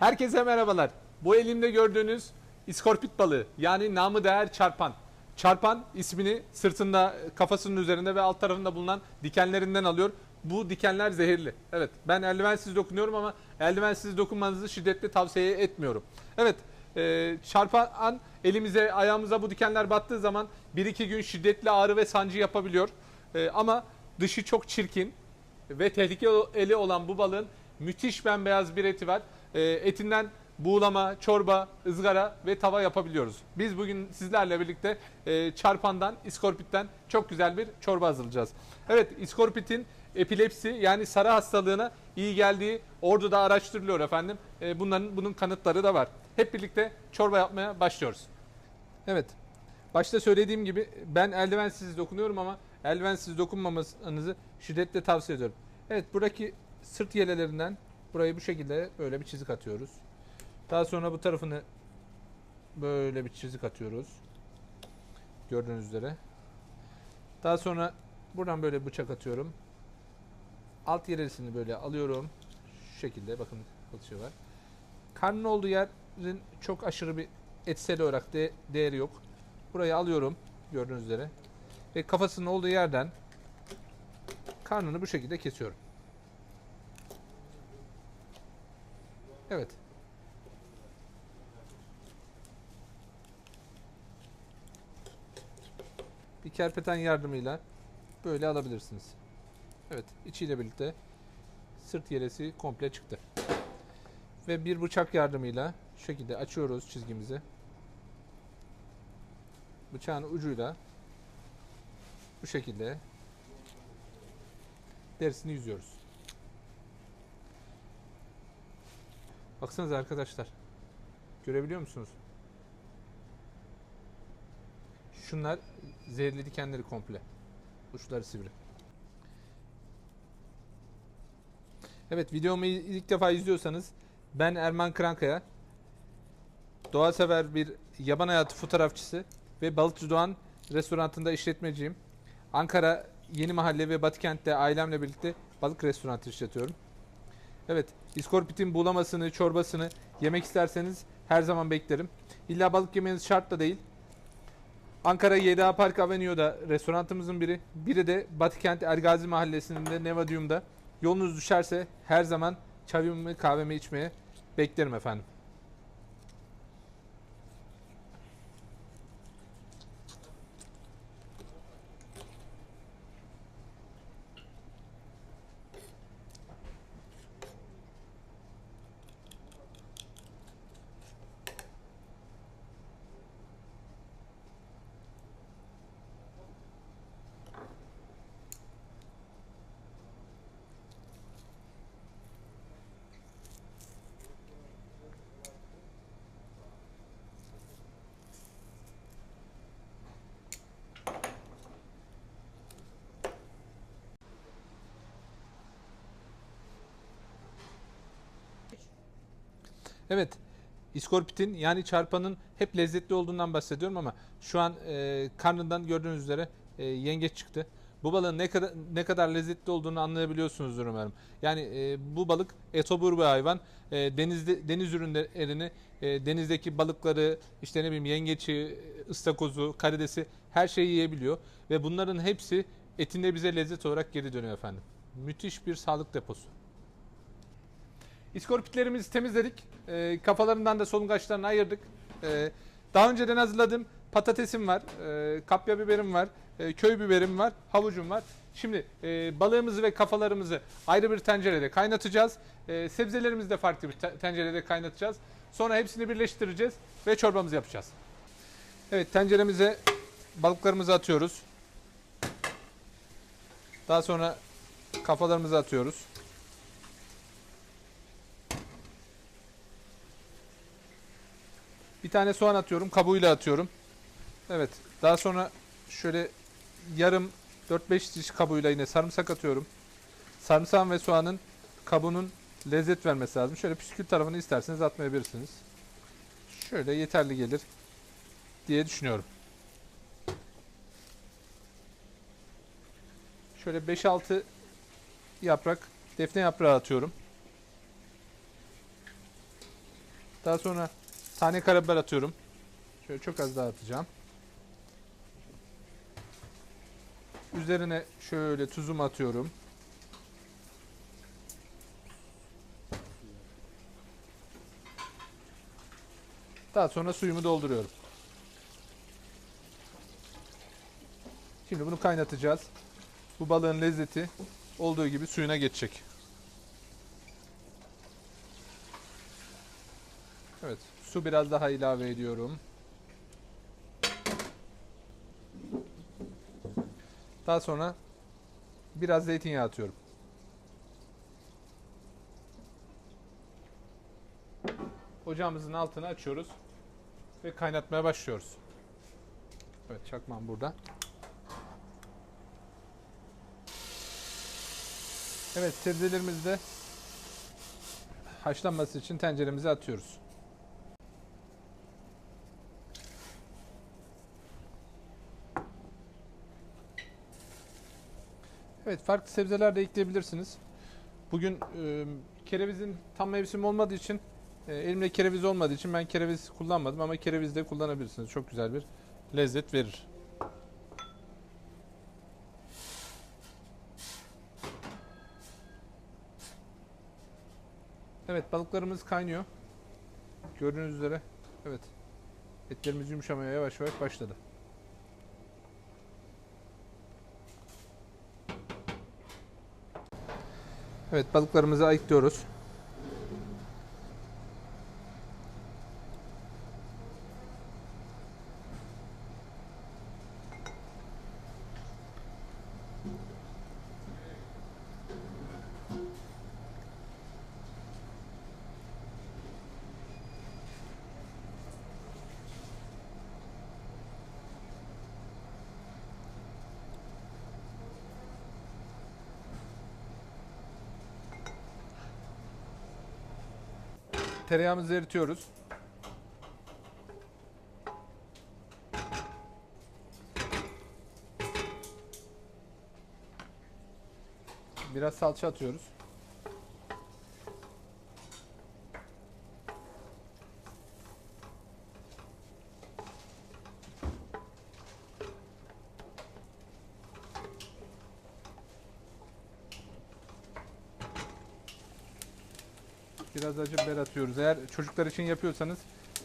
Herkese merhabalar. Bu elimde gördüğünüz iskorpit balığı yani namı değer çarpan. Çarpan ismini sırtında, kafasının üzerinde ve alt tarafında bulunan dikenlerinden alıyor. Bu dikenler zehirli. Evet ben eldivensiz dokunuyorum ama eldivensiz dokunmanızı şiddetle tavsiye etmiyorum. Evet e, çarpan elimize ayağımıza bu dikenler battığı zaman 1-2 gün şiddetli ağrı ve sancı yapabiliyor. E, ama dışı çok çirkin ve tehlikeli olan bu balığın müthiş bembeyaz bir eti var. E, etinden buğulama, çorba, ızgara ve tava yapabiliyoruz. Biz bugün sizlerle birlikte e, çarpandan, iskorpitten çok güzel bir çorba hazırlayacağız. Evet, iskorpitin epilepsi yani sarı hastalığına iyi geldiği orduda araştırılıyor efendim. E, bunların bunun kanıtları da var. Hep birlikte çorba yapmaya başlıyoruz. Evet. Başta söylediğim gibi ben eldivensiz dokunuyorum ama eldivensiz dokunmamanızı şiddetle tavsiye ediyorum. Evet buradaki sırt yelelerinden burayı bu şekilde böyle bir çizik atıyoruz. Daha sonra bu tarafını böyle bir çizik atıyoruz. Gördüğünüz üzere. Daha sonra buradan böyle bıçak atıyorum. Alt yeresini böyle alıyorum. Şu şekilde bakın atıyor var. Karnın olduğu yerin çok aşırı bir etsel olarak de, değeri yok. Burayı alıyorum gördüğünüz üzere. Ve kafasının olduğu yerden karnını bu şekilde kesiyorum. Evet. Bir kerpeten yardımıyla böyle alabilirsiniz. Evet, içiyle birlikte sırt yeresi komple çıktı. Ve bir bıçak yardımıyla şu şekilde açıyoruz çizgimizi. Bıçağın ucuyla bu şekilde derisini yüzüyoruz. Baksanıza arkadaşlar. Görebiliyor musunuz? Şunlar zehirli dikenleri komple. Uçları sivri. Evet videomu ilk defa izliyorsanız ben Erman Krankaya. Doğa sever bir yaban hayatı fotoğrafçısı ve Balıkçı Doğan restoranında işletmeciyim. Ankara Yeni Mahalle ve Batıkent'te ailemle birlikte balık restoranı işletiyorum. Evet, iskorpitin buğulamasını, çorbasını yemek isterseniz her zaman beklerim. İlla balık yemeniz şart da değil. Ankara YDA Park Avenue'da restoranımızın biri. Biri de Batıkent Ergazi Mahallesi'nde Nevadium'da. Yolunuz düşerse her zaman çayımı kahvemi içmeye beklerim efendim. Evet. İskorpitin yani çarpanın hep lezzetli olduğundan bahsediyorum ama şu an e, karnından gördüğünüz üzere e, yengeç çıktı. Bu balığın ne kadar ne kadar lezzetli olduğunu anlayabiliyorsunuzdur umarım. Yani e, bu balık etobur bir hayvan. E, denizde deniz ürünlerini, e, denizdeki balıkları, işte ne bileyim yengeçi, ıstakozu, karidesi her şeyi yiyebiliyor ve bunların hepsi etinde bize lezzet olarak geri dönüyor efendim. Müthiş bir sağlık deposu. İskorpitlerimizi temizledik. E, kafalarından da solungaçlarını ayırdık. E, daha önceden hazırladığım patatesim var, e, kapya biberim var, e, köy biberim var, havucum var. Şimdi e, balığımızı ve kafalarımızı ayrı bir tencerede kaynatacağız. E, sebzelerimizi de farklı bir te- tencerede kaynatacağız. Sonra hepsini birleştireceğiz ve çorbamızı yapacağız. Evet tenceremize balıklarımızı atıyoruz. Daha sonra kafalarımızı atıyoruz. Bir tane soğan atıyorum. Kabuğuyla atıyorum. Evet. Daha sonra şöyle yarım 4-5 diş kabuğuyla yine sarımsak atıyorum. Sarımsağın ve soğanın kabuğunun lezzet vermesi lazım. Şöyle püskül tarafını isterseniz atmayabilirsiniz. Şöyle yeterli gelir diye düşünüyorum. Şöyle 5-6 yaprak defne yaprağı atıyorum. Daha sonra tane karabiber atıyorum. Şöyle çok az daha atacağım. Üzerine şöyle tuzumu atıyorum. Daha sonra suyumu dolduruyorum. Şimdi bunu kaynatacağız. Bu balığın lezzeti olduğu gibi suyuna geçecek. Evet, su biraz daha ilave ediyorum. Daha sonra biraz zeytinyağı atıyorum. Ocağımızın altını açıyoruz ve kaynatmaya başlıyoruz. Evet, çakmağım burada. Evet, sebzelerimizi de haşlanması için tenceremize atıyoruz. Evet, farklı sebzeler de ekleyebilirsiniz. Bugün e, kerevizin tam mevsim olmadığı için, e, elimde kereviz olmadığı için ben kereviz kullanmadım ama kereviz de kullanabilirsiniz. Çok güzel bir lezzet verir. Evet, balıklarımız kaynıyor. Gördüğünüz üzere, evet. Etlerimiz yumuşamaya yavaş yavaş başladı. Evet balıklarımızı ayıklıyoruz. Tereyağımızı eritiyoruz. Biraz salça atıyoruz. Biraz acı biber atıyoruz. Eğer çocuklar için yapıyorsanız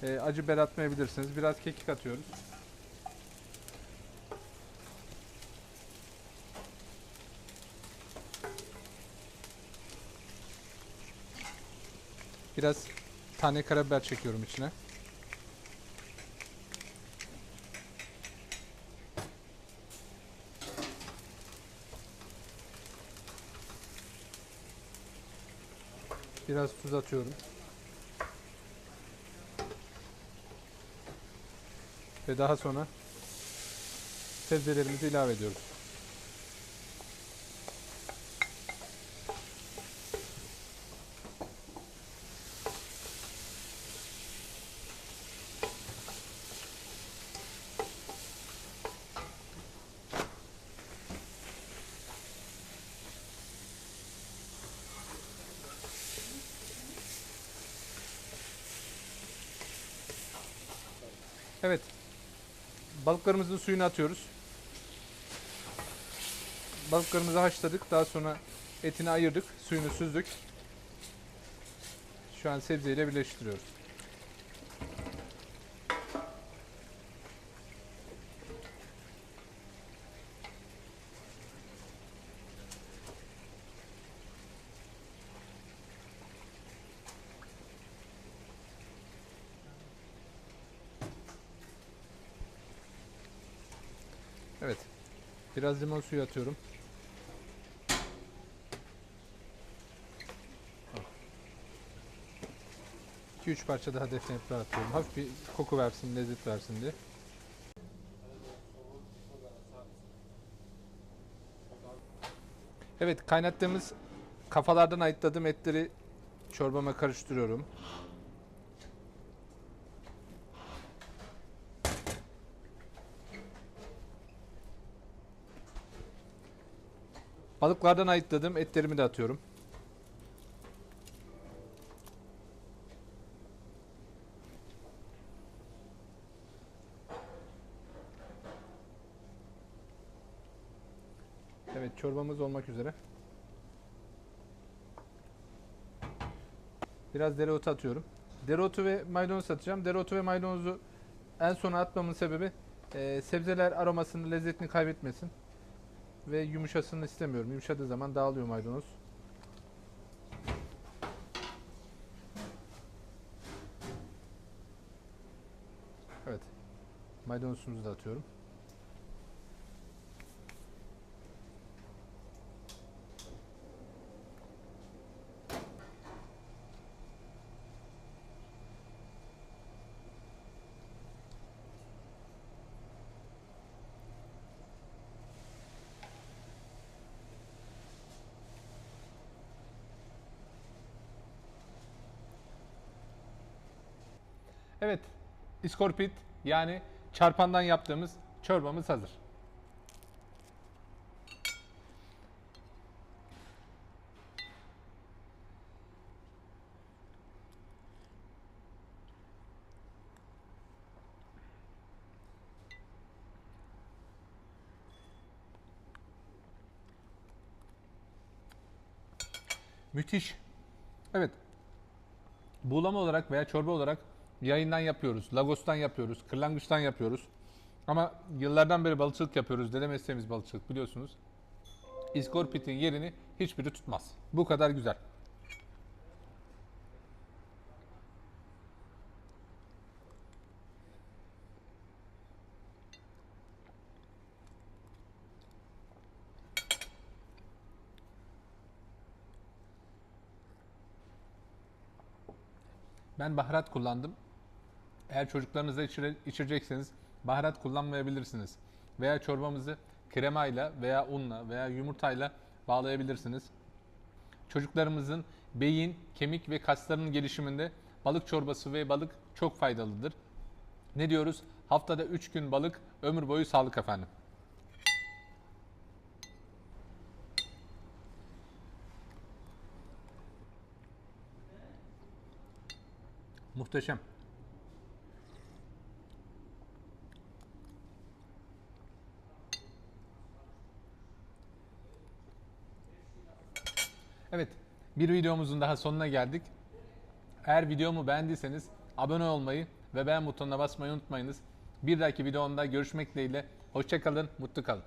e, acı biber atmayabilirsiniz. Biraz kekik atıyoruz. Biraz tane karabiber çekiyorum içine. Biraz tuz atıyorum. Ve daha sonra sebzelerimizi ilave ediyoruz. Evet. Balıklarımızın suyunu atıyoruz. Balıklarımızı haşladık. Daha sonra etini ayırdık. Suyunu süzdük. Şu an sebzeyle birleştiriyoruz. Evet. Biraz limon suyu atıyorum. 2-3 parça daha defne yaprağı atıyorum. Hafif bir koku versin, lezzet versin diye. Evet, kaynattığımız kafalardan ayıtladığım etleri çorbama karıştırıyorum. Balıklardan ayıkladım. Etlerimi de atıyorum. Evet çorbamız olmak üzere. Biraz dereotu atıyorum. Dereotu ve maydanoz atacağım. Dereotu ve maydanozu en sona atmamın sebebi e, sebzeler aromasını, lezzetini kaybetmesin. Ve yumuşasını istemiyorum. Yumuşadığı zaman dağılıyor maydanoz. Evet. Maydanozumuzu da atıyorum. Evet, iskorpit yani çarpandan yaptığımız çorbamız hazır. Müthiş. Evet, buğulama olarak veya çorba olarak yayından yapıyoruz, lagostan yapıyoruz, kırlangıçtan yapıyoruz. Ama yıllardan beri balıkçılık yapıyoruz. Dede mesleğimiz balıkçılık biliyorsunuz. İskorpitin yerini hiçbiri tutmaz. Bu kadar güzel. Ben baharat kullandım. Eğer çocuklarınıza içire, içirecekseniz baharat kullanmayabilirsiniz. Veya çorbamızı kremayla veya unla veya yumurtayla bağlayabilirsiniz. Çocuklarımızın beyin, kemik ve kaslarının gelişiminde balık çorbası ve balık çok faydalıdır. Ne diyoruz? Haftada 3 gün balık, ömür boyu sağlık efendim. Muhteşem. Evet, bir videomuzun daha sonuna geldik. Eğer videomu beğendiyseniz abone olmayı ve beğen butonuna basmayı unutmayınız. Bir dahaki videomda görüşmek dileğiyle. Hoşçakalın, mutlu kalın.